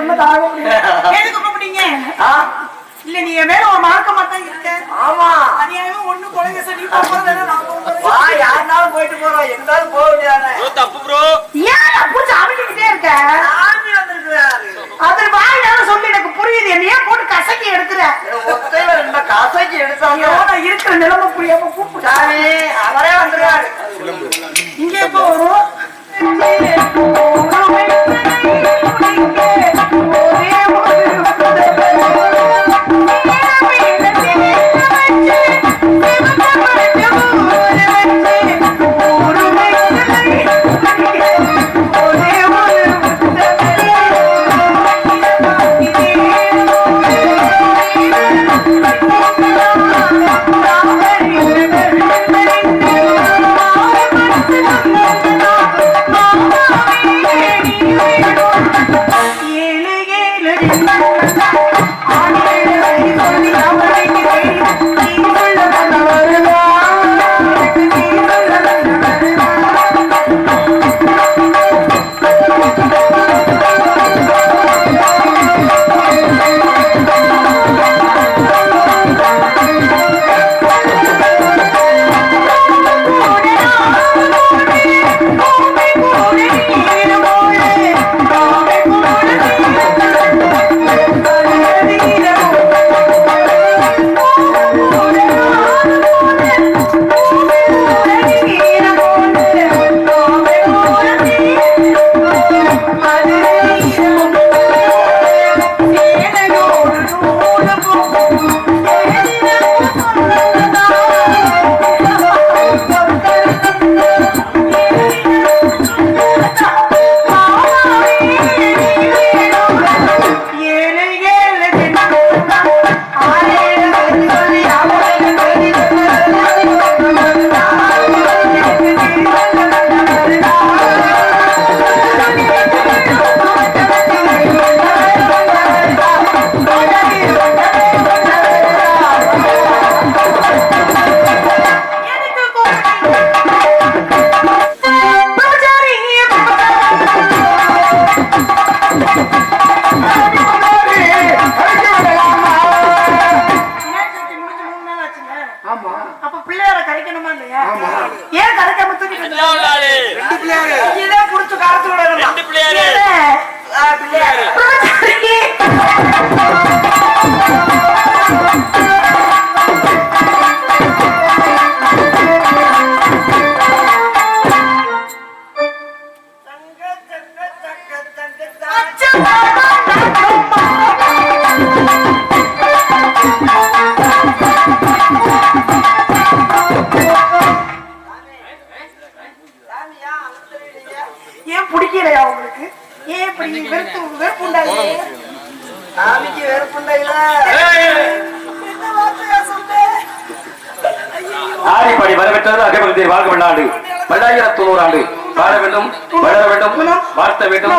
எதுக்கு கூப்பிட்டீங்க ஆ, இல்ல நீ என் மேல ஒரு மார்க்கமா தான் இருக்க. ஆமா. அநியாயமா ஒண்ணு கொலைங்க சொல்லி போறது நான் போறேன் வா யாருனாலும் போயிட்டு போறோம். எந்தாலும் போக முடியாது. ப்ரோ தப்பு ப்ரோ. ஏன் அப்படி அமைக்கிட்டே இருக்க? சாமி வந்திருக்கிறாரு. அது வாயால சொல்லி எனக்கு புரியுது. என்னைய போட்டு கசக்கி எடுக்கிற ஒத்தையில ரெண்டு காசைக்கு எடுத்தாங்க. நான் இருக்கிற நிலைமை புரியாம கூப்பிட்டு அவரே வந்துருவாரு. இங்க எப்போ வரும் ஏன் கரைக்காம தூக்கிட்டு ரெண்டு பிள்ளையாரு. இதை புடிச்சு காத்து விடணும்? ரெண்டு பிள்ளையாரு. ஏன் பிடிக்கலையா உங்களுக்கு? ஏன் இப்படி வெறுத்து வெறுப்பு உண்டாகுது சாமிக்கு வெறுப்புண்டையில? ஆடிப்படி வரவேற்றது அகபக்தி வாழ்க வெள்ளாண்டு பல்லாயிரத்து தொண்ணூறு ஆண்டு. வாழ வேண்டும் வளர வேண்டும் வாழ்த்த வேண்டும்.